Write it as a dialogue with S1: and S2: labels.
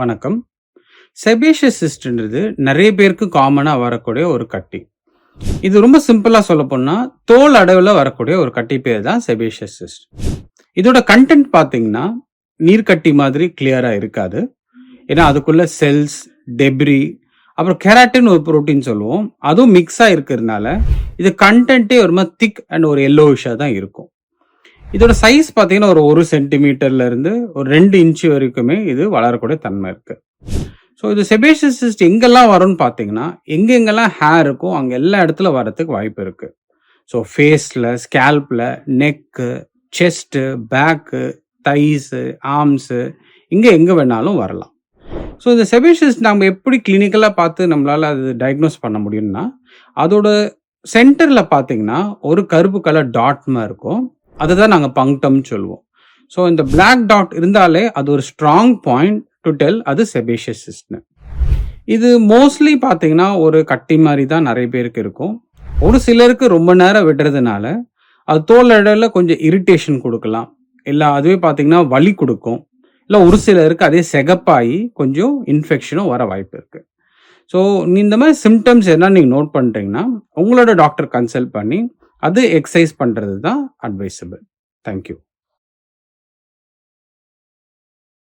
S1: வணக்கம். செபேஷியஸ் சிஸ்ட்ன்றது நிறைய பேருக்கு காமனாக வரக்கூடிய ஒரு கட்டி. இது ரொம்ப சிம்பிளாக சொல்ல போனால் தோல் அடவில் வரக்கூடிய ஒரு கட்டி பேர் தான் செபேஷியஸ் சிஸ்ட் இதோட கண்டென்ட் பார்த்தீங்கன்னா நீர்க்கட்டி மாதிரி கிளியராக இருக்காது. ஏன்னா அதுக்குள்ள செல்ஸ் டெப்ரி அப்புறம் கெராட்டின் ஒரு புரோட்டீன் சொல்லுவோம். அதுவும் மிக்ஸாக இருக்கிறதுனால இது கண்டென்ட்டே ஒரு மாதிரி திக் அண்ட் ஒரு எல்லோவிஷாக தான் இருக்கும். இதோட சைஸ் பார்த்தீங்கன்னா ஒரு ஒரு சென்டிமீட்டர்ல இருந்து ஒரு ரெண்டு இன்ச்சு வரைக்குமே இது வளரக்கூடிய தன்மை இருக்கு. ஸோ இது செபேஷியஸ்டிஸ்ட் எங்கெல்லாம் வரும்னு பார்த்தீங்கன்னா எங்கெங்கெல்லாம் ஹேர் இருக்கோ அங்கே எல்லா இடத்துல வரத்துக்கு வாய்ப்பு இருக்கு. ஸோ ஃபேஸில் ஸ்கேல்பில் neck chest back thighs arms இங்கே எங்கே வேணாலும் வரலாம். ஸோ இந்த செபேஷியஸ் நம்ம எப்படி கிளினிக்கலாக பார்த்து நம்மளால் அது டயக்னோஸ் பண்ண முடியும்னா அதோட சென்டரில் பார்த்தீங்கன்னா ஒரு கருப்பு கலர் டாட்மா இருக்கும். அதுதான் நாங்கள் பங்க்டம்னு சொல்லுவோம். ஸோ இந்த பிளாக் டாட் இருந்தாலே அது ஒரு ஸ்ட்ராங் பாயிண்ட் டு டெல் அது செபேஷியஸ் சிஸ்ட்னு இது மோஸ்ட்லி பார்த்தீங்கன்னா ஒரு கட்டி மாதிரி தான் நிறைய பேருக்கு இருக்கும். ஒரு சிலருக்கு ரொம்ப நேரம் விடுறதுனால அது தோல் இடையில கொஞ்சம் இரிட்டேஷன் கொடுக்கலாம். இல்லை அதுவே பார்த்தீங்கன்னா வலி கொடுக்கும். இல்லை ஒரு சிலருக்கு அதே செகப்பாகி கொஞ்சம் இன்ஃபெக்ஷனும் வர வாய்ப்பு இருக்கு. ஸோ இந்த மாதிரி சிம்டம்ஸ் என்ன நீங்கள் நோட் பண்ணுறீங்கன்னா உங்களோட டாக்டர் கன்சல்ட் பண்ணி அது எக்ஸசைஸ் பண்ணுறது தான் அட்வைசபிள் தேங்க்யூ